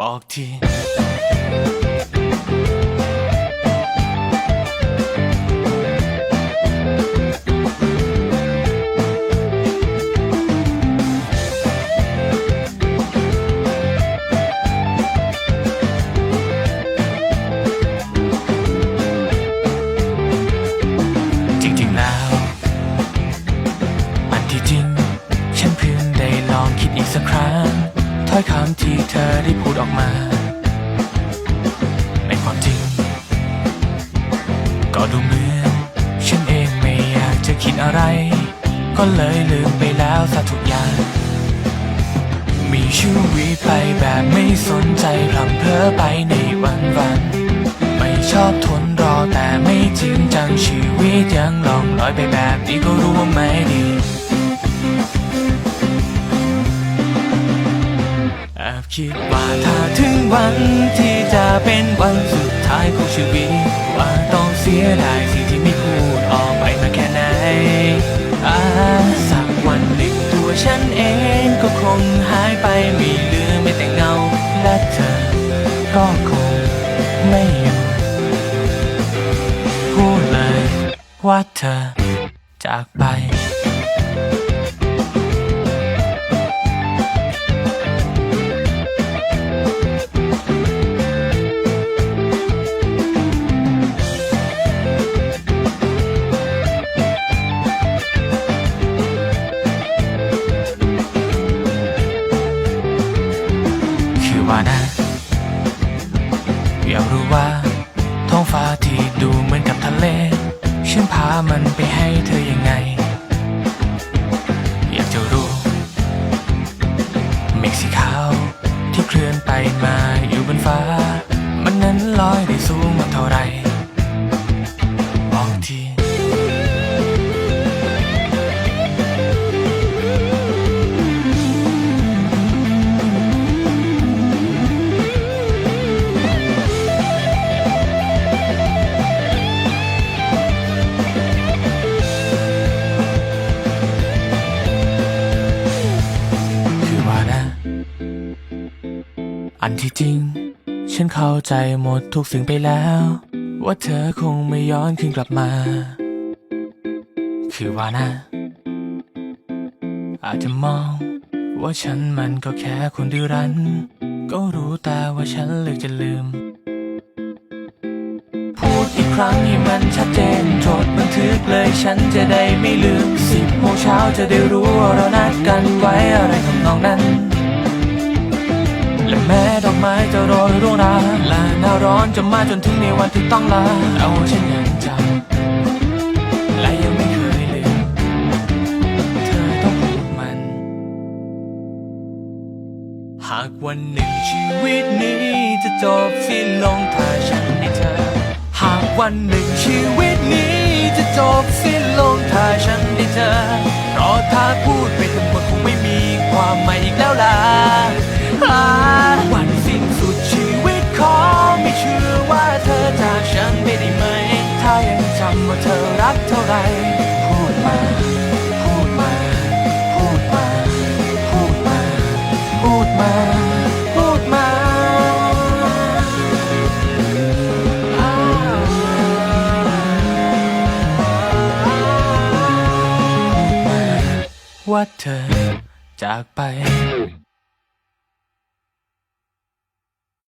บอกทีจริงๆแล้วอันที่จริงฉันเพิ่งได้ลองคิดอีกสักครั้ง ถ้อยคำที่เธอได้พูดออกมา ในความจริง ก็ดูเหมือนฉันเองไม่อยากจะคิดอะไร ก็เลยลืมไปแล้วซะทุกอย่าง มีชีวิตไปแบบไม่สนใจพลัมเพ้อไปในวันวัน ไม่ชอบทนรอแต่ไม่จริงจังชีวิตยังลองลอยไปแบบนี้ก็รู้ คิดว่าถ้าถึงวันที่จะเป็นวันสุดท้ายของชีวิต ว่าต้องเสียดายสิ่งที่ไม่พูดออกไปมาแค่ไหนอาสักวันหนึ่งตัวฉันเองก็คงหายไปไม่เหลือไม่แต่เงา และเธอ ก็คงไม่อยู่พูดเลยว่าเธอจากไป คือว่านะ อยากรู้ว่า ท้องฟ้าที่ดูเหมือนกับทะเล ฉันพามันไปให้เธอยังไง อยากจะรู้ เมฆสีขาวที่เคลื่อนไปมาอยู่บนฟ้า มันนั้นลอยได้สูงมาเท่าไหร่ อันที่จริง ฉันเข้าใจหมดทุกสิ่งไปแล้ว ว่าเธอคงไม่ย้อนคืนกลับมา คือว่านะ อาจจะมอง ว่าฉันมันก็แค่คนดื้อรั้น ก็รู้แต่ว่าฉันเลือกจะลืม พูดอีกครั้งให้มันชัดเจนจดบันทึกเลยฉันจะได้ไม่ลืมสิบโมงเช้าจะได้รู้ว่าเรานัดกันไว้อะไรทำนองนั้น ไม้จะโรยร่วงราและหน้าร้อนจะมาจนถึงในวันที่ต้องลาเอาฉันยังจำและยังไม่เคยลืมเธอต้องพูดมัน หากวันหนึ่งชีวิตนี้จะจบสิ้นลงถ้าฉันได้เธอ หากวันหนึ่งชีวิตนี้จะจบสิ้นลงถ้า ว่าเธอจากไป